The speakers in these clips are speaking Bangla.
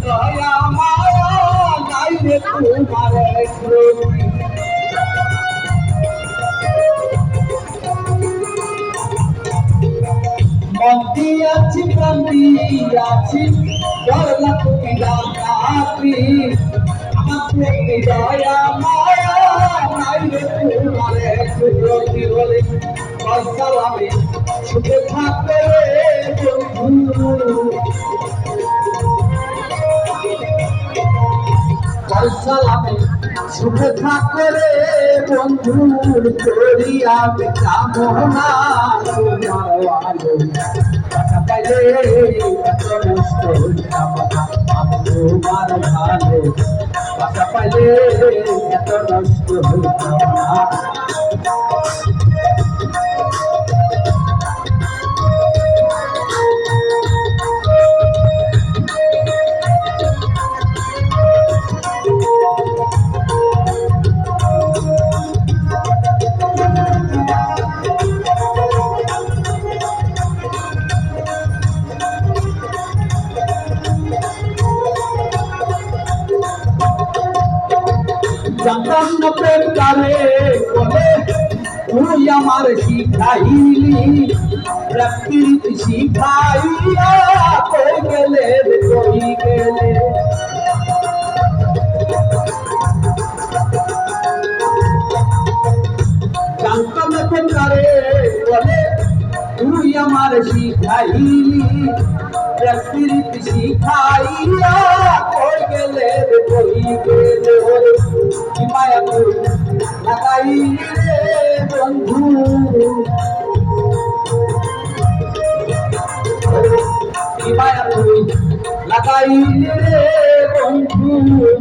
দয়া মায়া নাই রে তোমার প্রতি মন্দি আছি কান্দি আছি তুমি রাতি আমার দয়া মায়া নাই রে তোমার প্রতি বলে সালামে সুখে থাকবে বন্ধু সালামে সুখে থাকবে রে বন্ধু করি আমি কামনা তোমার ভালো টাকা পাইলে এত নষ্ট হইতাম না। জানতাম না প্রেম কালে বলে তুই আমার শিখাইলি প্রকৃতি শিখাইয়া কই গেলে রে কই গেলে আমার শিখাইলি। প্রকৃতি শিখাইয়া কই গেলে রে কই গেলে ওরে কি মায়া তুই লাগাইলি রে বন্ধু। কি মায়া তুই লাগাইলি রে বন্ধু।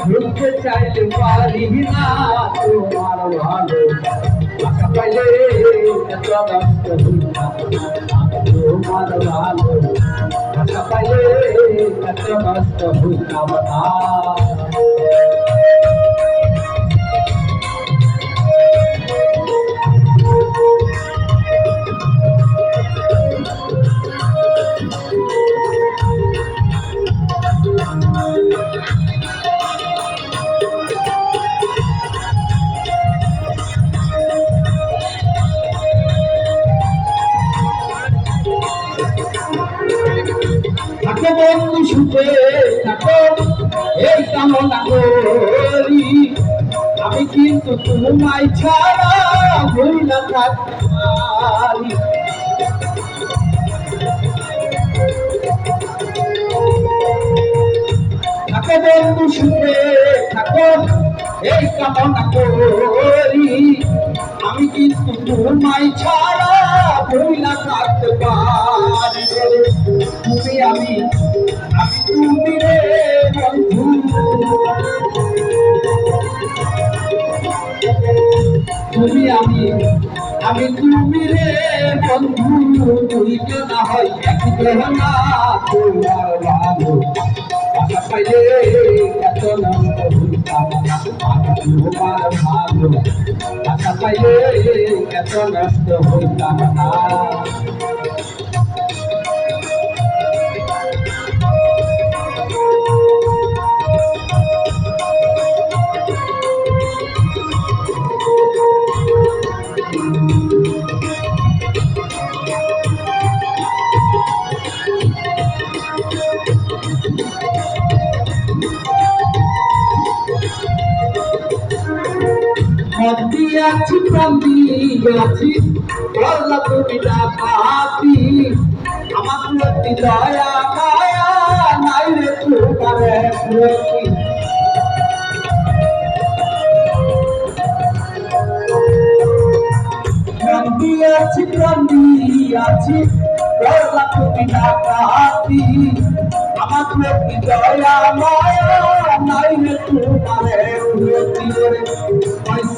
ভুলতে চাইলে পারি না তোমার ভালো পাইলে তোমার ভালো টাকা কত মস্ত নষ্ট থাকো বন্ধু সুখে থাকো, এই কামনা করি। আমি কিন্তু তোমায় ছাড়া ভুল না থাকতে থাকো বন্ধু সুখে থাকো, এই কামনা করি। আমি কিন্তু তোমায় ছাড়া তুমি আমি আমি তুমি রে বন্ধু দুইকে না হয় এক না তোমার ভালো। আশা পাইলে এত নষ্ট হইতাম না আমি তোমার ভালো। আশা পাইলে এত নষ্ট হইতাম না। নদী আছি প্রান্তি আছি বললা তুমি ডাকাতি আমার প্রতি দয়া মায়া নাই রে তোমার প্রতি প্রান্তি আছি প্রান্তি আছি বললা তুমি ডাকাতি আমার প্রতি দয়া মায়া নাই রে তোমার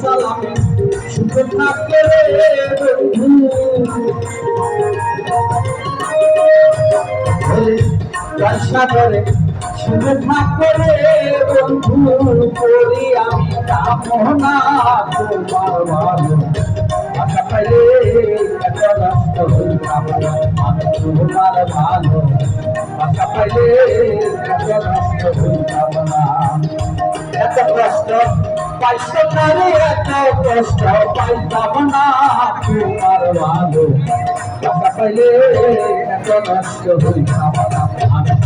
সালামে সুখে থাকবে রে বন্ধু। জলসা করে সুখে থাকবে বন্ধু, করি আমি কামনা তোমার ভালো আশা পাইলে এত কষ্ট পাইছ না এত কষ্ট পাইতাম না তোমার ভালো পাইলে এত নষ্ট হইতাম না